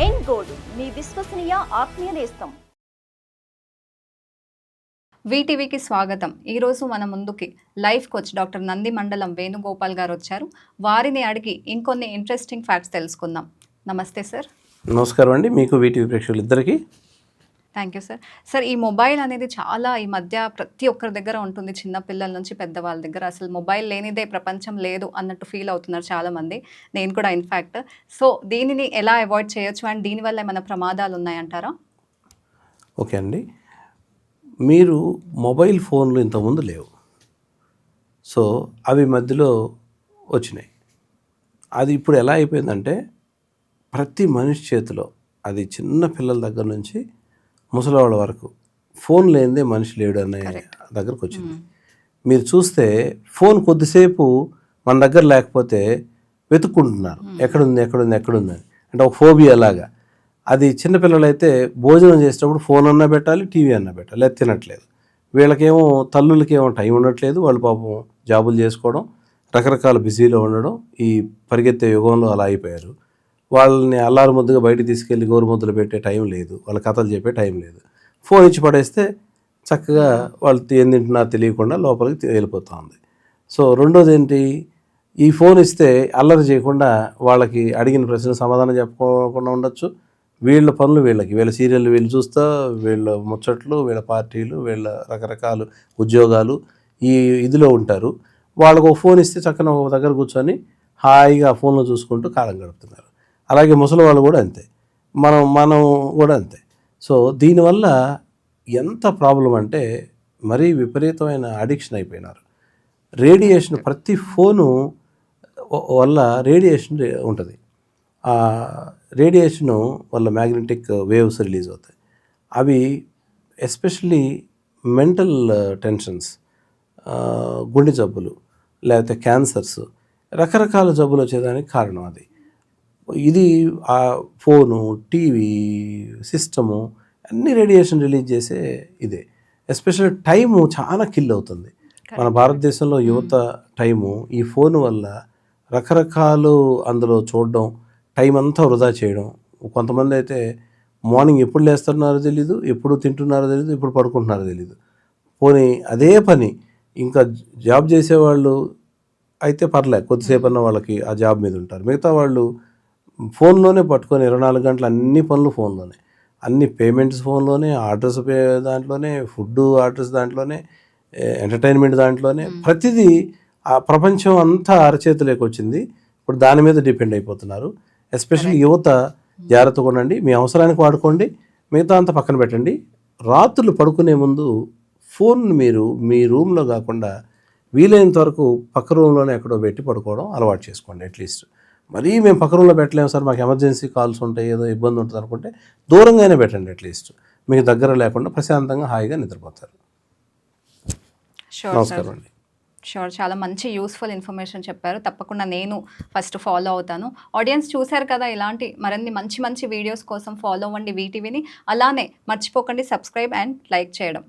ఎన్ gold మీ విశ్వసనీయ ఆత్మీయ నేస్తం. వీటీవీకి స్వాగతం. ఈరోజు మన ముందుకి లైఫ్ కోచ్ డాక్టర్ నంది మండలం వేణుగోపాల్ గారు వచ్చారు. వారిని అడిగి ఇంకొన్ని ఇంట్రెస్టింగ్ ఫ్యాక్ట్స్ తెలుసుకుందాం. నమస్తే సార్. నమస్కారం అండి. మీకు వీటీవీ ప్రేక్షకులు ఇద్దరికి థ్యాంక్ యూ సార్. సార్ ఈ మొబైల్ అనేది చాలా ఈ మధ్య ప్రతి ఒక్కరి దగ్గర ఉంటుంది. చిన్న పిల్లల నుంచి పెద్దవాళ్ళ దగ్గర. అసలు మొబైల్ లేనిదే ప్రపంచం లేదు అన్నట్టు ఫీల్ అవుతున్నారు చాలామంది. నేను కూడా ఇన్ఫ్యాక్ట్ సో దీనిని ఎలా అవాయిడ్ చేయొచ్చు? అండ్ దీనివల్ల ఏమైనా ప్రమాదాలు ఉన్నాయంటారా? ఓకే అండి. మీరు మొబైల్ ఫోన్లు ఇంతకుముందు లేవు. సో అవి మధ్యలో వచ్చినాయి. అది ఇప్పుడు ఎలా అయిపోయిందంటే ప్రతి మనిషి చేతిలో అది చిన్న పిల్లల దగ్గర నుంచి ముసలివాళ్ళ వరకు. ఫోన్ లేనిదే మనిషి లేడు అనే దగ్గరకు వచ్చింది. మీరు చూస్తే ఫోన్ కొద్దిసేపు మన దగ్గర లేకపోతే వెతుక్కుంటున్నారు. ఎక్కడుంది ఎక్కడుంది ఎక్కడుంది అని. అంటే ఒక ఫోబియా లాగా. అది చిన్నపిల్లలైతే భోజనం చేసేటప్పుడు ఫోన్ అన్నా పెట్టాలి టీవీ అన్నా పెట్టాలి. అది తినట్లేదు. వీళ్ళకేమో తల్లులకేమో టైం ఉండట్లేదు. వాళ్ళు పాపం జాబులు చేసుకోవడం రకరకాల బిజీలో ఉండడం ఈ పరిగెత్తే యుగంలో అలా అయిపోయారు. వాళ్ళని అల్లారు ముద్దుగా బయట తీసుకెళ్ళి గోరు ముద్దులు పెట్టే టైం లేదు. వాళ్ళ కథలు చెప్పే టైం లేదు. ఫోన్ ఇచ్చి పడేస్తే చక్కగా వాళ్ళు ఏం తింటున్నారో తెలియకుండా లోపలికి తీ- వెళ్ళిపోతూ ఉంది. సో రెండోది ఏంటి? ఈ ఫోన్ ఇస్తే అల్లరి చేయకుండా వాళ్ళకి అడిగిన ప్రశ్న సమాధానం చెప్పుకోకుండా ఉండొచ్చు. వీళ్ళ పనులు వీళ్ళకి. వీళ్ళ సీరియల్ వీళ్ళు చూస్తా వీళ్ళ ముచ్చట్లు వీళ్ళ పార్టీలు వీళ్ళ రకరకాల ఉద్యోగాలు ఈ ఇదిలో ఉంటారు. వాళ్ళకు ఒక ఫోన్ ఇస్తే చక్కన ఒక దగ్గర కూర్చొని హాయిగా ఆ ఫోన్లో చూసుకుంటూ కాలం గడుపుతున్నారు. అలాగే ముసలి వాళ్ళు కూడా అంతే. మనం మనం కూడా అంతే. సో దీనివల్ల ఎంత ప్రాబ్లం అంటే మరీ విపరీతమైన అడిక్షన్ అయిపోయినారు. రేడియేషన్ ప్రతి ఫోను వల్ల రేడియేషన్ ఉంటుంది. ఆ రేడియేషను వల్ల మ్యాగ్నెటిక్ వేవ్స్ రిలీజ్ అవుతాయి. అవి ఎస్పెషల్లీ మెంటల్ టెన్షన్స్ గుండె జబ్బులు లేకపోతే క్యాన్సర్స్ రకరకాల జబ్బులు వచ్చేదానికి కారణం అది. ఇది ఆ ఫోను టీవీ సిస్టము అన్ని రేడియేషన్ రిలీజ్ చేసే ఇదే. ఎస్పెషల్లీ టైము చాలా కిల్ అవుతుంది. మన భారతదేశంలో యువత టైము ఈ ఫోన్ వల్ల రకరకాలు అందులో చూడడం టైం అంతా వృధా చేయడం. కొంతమంది అయితే మార్నింగ్ ఎప్పుడు లేస్తున్నారో తెలీదు ఎప్పుడు తింటున్నారో తెలీదు ఎప్పుడు పడుకుంటున్నారో తెలీదు. పోనీ అదే పని ఇంకా జాబ్ చేసేవాళ్ళు అయితే పర్లే కొద్దిసేపు అన్న వాళ్ళకి ఆ జాబ్ మీద ఉంటారు. మిగతా వాళ్ళు ఫోన్లోనే పట్టుకొని ఇరవై నాలుగు గంటలు అన్ని పనులు ఫోన్లోనే. అన్ని పేమెంట్స్ ఫోన్లోనే ఆర్డర్స్ పే దాంట్లోనే ఫుడ్ ఆర్డర్స్ దాంట్లోనే ఎంటర్టైన్మెంట్ దాంట్లోనే. ప్రతిదీ ఆ ప్రపంచం అంతా అరచేతిలోకి వచ్చింది ఇప్పుడు దాని మీద డిపెండ్ అయిపోతున్నారు. ఎస్పెషల్లీ యువత జాగ్రత్తగా ఉండండి. మీ అవసరానికి వాడుకోండి. మిగతా అంతా పక్కన పెట్టండి. రాత్రులు పడుకునే ముందు ఫోన్ మీరు మీ రూమ్లో కాకుండా వీలైనంత వరకు పక్క రూమ్లోనే ఎక్కడో పెట్టి పడుకోవడం అలవాటు చేసుకోండి అట్లీస్ట్. మరీ మేము పక్క రూమ్లో పెట్టలేము సార్ మాకు ఎమర్జెన్సీ కాల్స్ ఉంటాయి ఏదో ఇబ్బంది ఉంటుంది అనుకుంటే దూరంగానే పెట్టండి అట్లీస్ట్. మీకు దగ్గర లేకుండా ప్రశాంతంగా హాయిగా నిద్రపోతారు. నమస్కారం అండి. షూర్ చాలా మంచి యూస్ఫుల్ ఇన్ఫర్మేషన్ చెప్పారు. తప్పకుండా నేను ఫస్ట్ ఫాలో అవుతాను. ఆడియన్స్ చూశారు కదా ఇలాంటి మరిన్ని మంచి మంచి వీడియోస్ కోసం ఫాలో అవ్వండి వీటీవీని అలానే మర్చిపోకండి సబ్స్క్రైబ్ అండ్ లైక్ చేయడం.